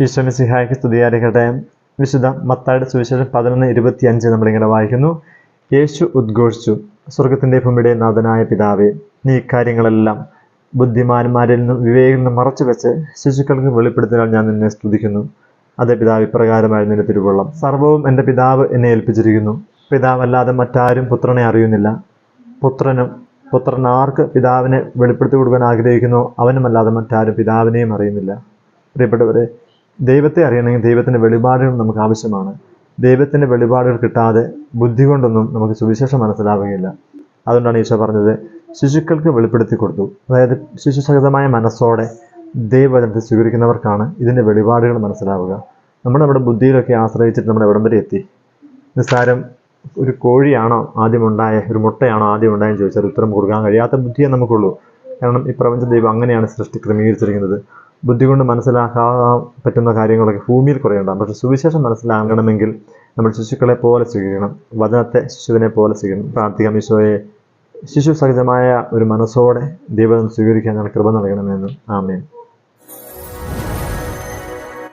ഈശ്വമിസിഹായ്ക്ക് സ്തുതിയായിരിക്കട്ടെ. വിശുദ്ധ മത്തായുടെ സുവിശേഷം പതിനൊന്ന് ഇരുപത്തി അഞ്ച് നമ്മളിങ്ങനെ വായിക്കുന്നു. യേശു ഉദ്ഘോഷിച്ചു. സ്വർഗത്തിന്റെ ഭൂമിയുടെ നാഥനായ പിതാവെ നീ ഇക്കാര്യങ്ങളെല്ലാം ബുദ്ധിമാന്മാരിൽ നിന്നും വിവേകിൽ നിന്നും മറച്ചു വെച്ച് ശിശുക്കൾക്ക് വെളിപ്പെടുത്തിനാൽ ഞാൻ നിന്നെ സ്തുതിക്കുന്നു. അതേ പിതാവ് ഇപ്രകാരമായിരുന്നു എന്റെ തിരുവള്ളം. സർവവും എന്റെ പിതാവ് എന്നെ ഏൽപ്പിച്ചിരിക്കുന്നു. പിതാവല്ലാതെ മറ്റാരും പുത്രനെ അറിയുന്നില്ല. പുത്രനും പുത്രൻ ആർക്ക് പിതാവിനെ വെളിപ്പെടുത്തി കൊടുക്കാൻ ആഗ്രഹിക്കുന്നോ. അവനുമല്ലാതെ മറ്റാരും പിതാവിനെയും അറിയുന്നില്ല. പ്രിയപ്പെട്ടവരെ ദൈവത്തെ അറിയണമെങ്കിൽ ദൈവത്തിന്റെ വെളിപാടുകൾ നമുക്ക് ആവശ്യമാണ്. ദൈവത്തിന്റെ വെളിപാടുകൾ കിട്ടാതെ ബുദ്ധി കൊണ്ടൊന്നും നമുക്ക് സുവിശേഷം മനസ്സിലാവുകയില്ല. അതുകൊണ്ടാണ് ഈശോ പറഞ്ഞത് ശിശുക്കൾക്ക് വെളിപ്പെടുത്തി കൊടുത്തു. അതായത് ശിശുസഹിതമായ മനസ്സോടെ ദൈവവചനത്തെ സ്വീകരിക്കുന്നവർക്കാണ് ഇതിന്റെ വെളിപാടുകൾ മനസ്സിലാവുക. നമ്മൾ നമ്മുടെ ബുദ്ധിയിലൊക്കെ ആശ്രയിച്ചിട്ട് നമ്മൾ എവിടം വരെ എത്തി? നിസ്സാരം ഒരു കോഴിയാണോ ആദ്യം ഉണ്ടായ ഒരു മുട്ടയാണോ ആദ്യം ഉണ്ടായെന്ന് ചോദിച്ചാൽ ഉത്തരം കൊടുക്കാൻ കഴിയാത്ത ബുദ്ധിയേ നമുക്കുള്ളൂ. കാരണം ഈ പ്രപഞ്ച ദൈവം അങ്ങനെയാണ് സൃഷ്ടി ക്രമീകരിച്ചിരിക്കുന്നത്. ബുദ്ധി കൊണ്ട് മനസ്സിലാക്കാൻ പറ്റുന്ന കാര്യങ്ങളൊക്കെ ഭൂമിയിൽ കുറേ ഉണ്ടാകും. പക്ഷെ സുവിശേഷം മനസ്സിലാകണമെങ്കിൽ നമ്മൾ ശിശുക്കളെ പോലെ സ്വീകരിക്കണം. വചനത്തെ ശിശുവിനെ പോലെ സ്വീകരിക്കണം. പ്രാർത്ഥിക്കാം ഈശോയെ. ശിശു സഹജമായ ഒരു മനസ്സോടെ ദൈവം സ്വീകരിക്കാൻ കൃപ നൽകണമെന്ന്. ആമേൻ.